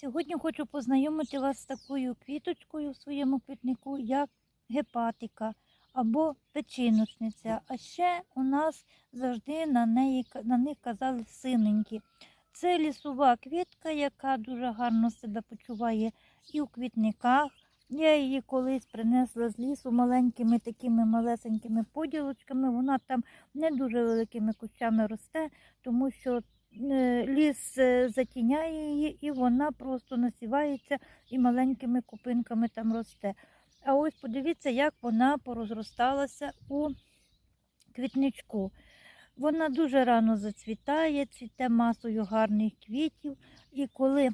Сьогодні хочу познайомити вас з такою квіточкою в своєму квітнику, як гепатика або печіночниця. А ще у нас завжди на, неї, на них казали синенькі. Це лісова квітка, яка дуже гарно себе почуває і у квітниках. Я її колись принесла з лісу маленькими такими малесенькими поділочками. Вона там не дуже великими кущами росте, тому що ліс е, затіняє її, і вона просто насівається і маленькими купинками там росте. А ось подивіться, як вона порозросталася у квітничку. Вона дуже рано зацвітає, цвіте масою гарних квітів, і коли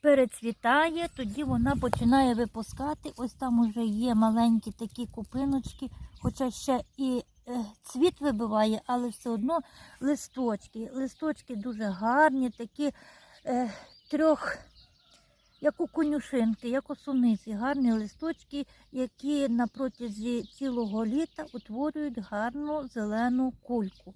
перецвітає, тоді вона починає випускати. Ось там уже є маленькі такі купиночки, хоча ще і е, цвіт вибиває, але все одно листочки. Листочки дуже гарні, такі е, трьох, як у конюшинки, як у суниці, гарні листочки, які на протязі цілого літа утворюють гарну зелену кульку.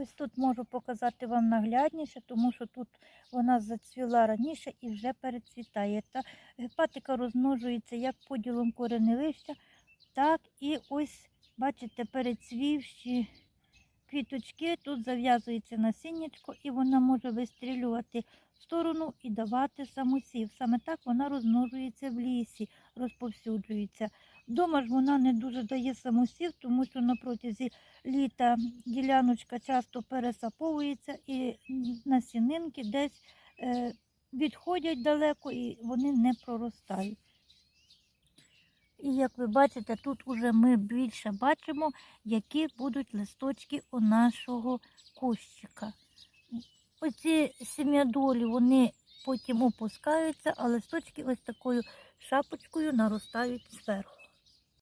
Ось тут можу показати вам наглядніше, тому що тут вона зацвіла раніше і вже перецвітає. Та гепатика розмножується як поділом кореневища, так і ось, бачите, перецвівші квіточки, тут зав'язується насіннячко, і вона може вистрілювати в сторону і давати самосів. Саме так вона розмножується в лісі, розповсюджується. Вдома ж вона не дуже дає самосів, тому що на протязі літа діляночка часто пересаповується і насінинки десь е, відходять далеко і вони не проростають. І як ви бачите, тут уже ми більше бачимо, які будуть листочки у нашого кущика. Оці сім'ядолі, вони потім опускаються, а листочки ось такою шапочкою наростають зверху.